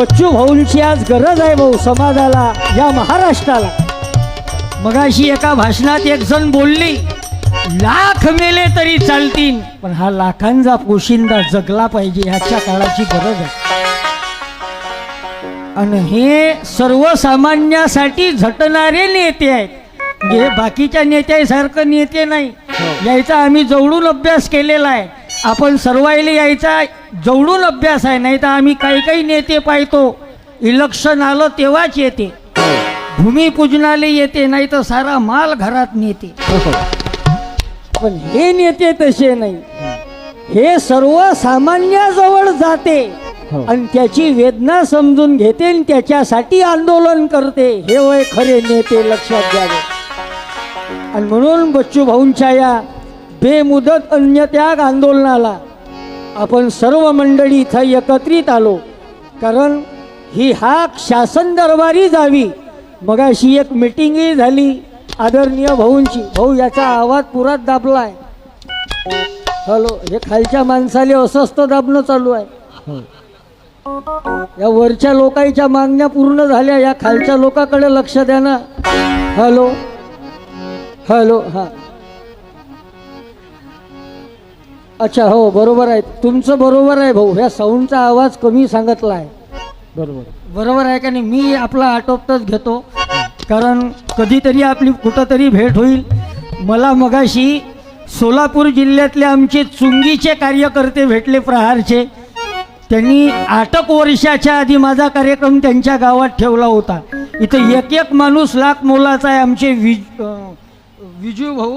बच्चू भाऊंची आज गरज आहे भाऊ समाजाला या महाराष्ट्राला. मगाशी एका भाषणात एक जण बोलली लाख मेले तरी चालतील. पण हा लाखांचा पोशिंदा जगला पाहिजे ह्याच्या काळाची गरज आहे. आणि हे सर्वसामान्यासाठी झटणारे नेते आहेत. म्हणजे हे बाकीच्या नेत्यासारखं नेते नाही. यायचा आम्ही जवळून अभ्यास केलेला आहे. आपण सर्वायला यायचा जवळून अभ्यास आहे नाही तर आम्ही काही काही नेते पाहतो. इलेक्शन आलं तेव्हाच येते. भूमिपूजनाला येते नाही तर सारा माल घरात नेते. पण हे नेते तसे नाही. हे सर्वसामान्याजवळ जाते हो. आणि त्याची वेदना समजून घेते आणि त्याच्यासाठी आंदोलन करते. हे वय खरे नेते लक्षात घ्यावे. आणि म्हणून बच्चू भाऊंच्या या बेमुदत अन्यत्याग आंदोलनाला. आपण सर्व मंडळी इथं एकत्रित आलो. कारण ही हाक शासन दरबारी जावी. मगाशी एक मिटिंगही झाली आदरणीय भाऊंची. भाऊ याचा आवाज पुरात दाबलाय. हॅलो हे खालच्या माणसाले अस्वस्थ दाबणं चालू आहे. या वरच्या लोकांच्या मागण्या पूर्ण झाल्या. या खालच्या लोकांकडे लक्ष द्या ना. हॅलो. हॅलो हा. अच्छा हो बरोबर आहे. तुमचं बरोबर आहे भाऊ. ह्या साऊंडचा आवाज कमी सांगितला आहे बरोबर. बरोबर आहे का नाही? मी आपला आटोपतच घेतो. कारण कधीतरी आपली कुठंतरी भेट होईल. मला मगाशी सोलापूर जिल्ह्यातले आमचे चुंगीचे कार्यकर्ते भेटले प्रहारचे. त्यांनी आटक वर्षाच्या आधी माझा कार्यक्रम त्यांच्या गावात ठेवला होता. इथं एक एक माणूस लाख मोलाचा आहे आमचे विज विजू भाऊ.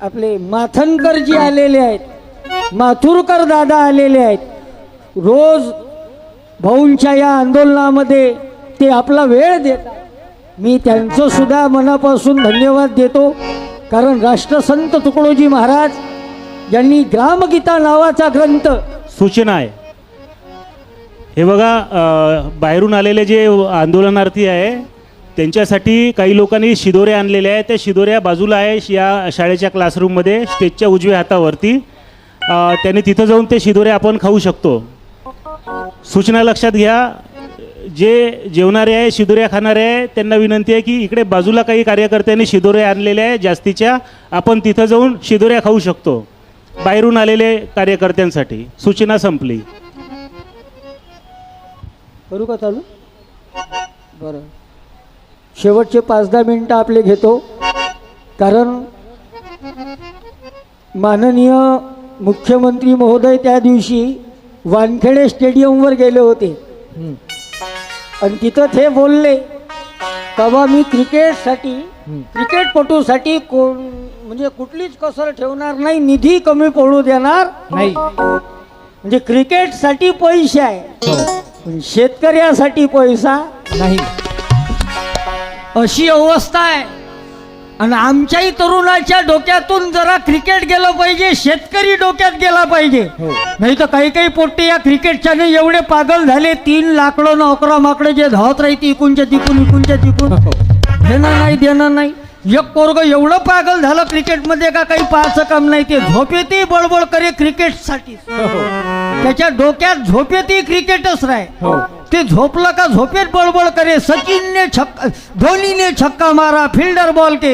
आपले माथनकर जी आलेले आहेत माथुरकर दादा आलेले आहेत. रोज भाऊंच्या या आंदोलनामध्ये ते आपला वेळ देतात. मी त्यांचं सुद्धा मनापासून धन्यवाद देतो. कारण राष्ट्रसंत तुकडोजी महाराज यांनी ग्रामगीता नावाचा ग्रंथ सूचना आहे. हे बघा बाहेरून आलेले जे आंदोलनार्थी आहे त्यांच्यासाठी काही लोकांनी शिदोऱ्या आणलेल्या आहेत. त्या शिदोऱ्या बाजूला आहे या शाळेच्या क्लासरूममध्ये स्टेजच्या उजव्या हातावरती. त्यांनी तिथं जाऊन ते शिदोऱ्या आपण खाऊ शकतो. सूचना लक्षात घ्या. जे जेवणारे आहे शिदोऱ्या खाणारे आहे त्यांना विनंती आहे की इकडे बाजूला काही कार्यकर्त्यांनी शिदोऱ्या आणलेल्या आहे जास्तीच्या. आपण तिथं जाऊन शिदोऱ्या खाऊ शकतो. बाहेरून आलेले कार्यकर्त्यांसाठी. सूचना संपली. करू का चालू? बरं. शेवटचे पाच दहा मिनटं आपले घेतो. कारण माननीय मुख्यमंत्री महोदय त्या दिवशी वानखेडे स्टेडियमवर गेले होते. आणि तिथं ते बोलले तेव्हा मी क्रिकेटसाठी क्रिकेटपटूसाठी कोण म्हणजे कुठलीच कसर ठेवणार नाही निधी कमी पडू देणार नाही. म्हणजे क्रिकेटसाठी पैसे आहे. पण शेतकऱ्यासाठी पैसा नाही. अशी अवस्था आहे. आणि आमच्याही तरुणाच्या डोक्यातून जरा क्रिकेट गेलं पाहिजे शेतकरी डोक्यात गेला पाहिजे. नाही तर काही काही पोट्टे या क्रिकेटच्याने एवढे पागल झाले तीन लाकडं न अकरा माकडे जे धावत राहते इकूनच्या तिकून इकूनच्या तिकून. देणं नाही देणं नाही. एक पोरग एवढं पागल झालं क्रिकेटमध्ये का काही पाहायचं काम नाही ते झोपेतही बळबळ करे क्रिकेटसाठी त्याच्या डोक्यात झोपेतही क्रिकेटच राहे ते झोपलं का झोपेत बळबळ करे सचिनने छक्का धोनीने छक्का मारा फिल्डर बॉल के.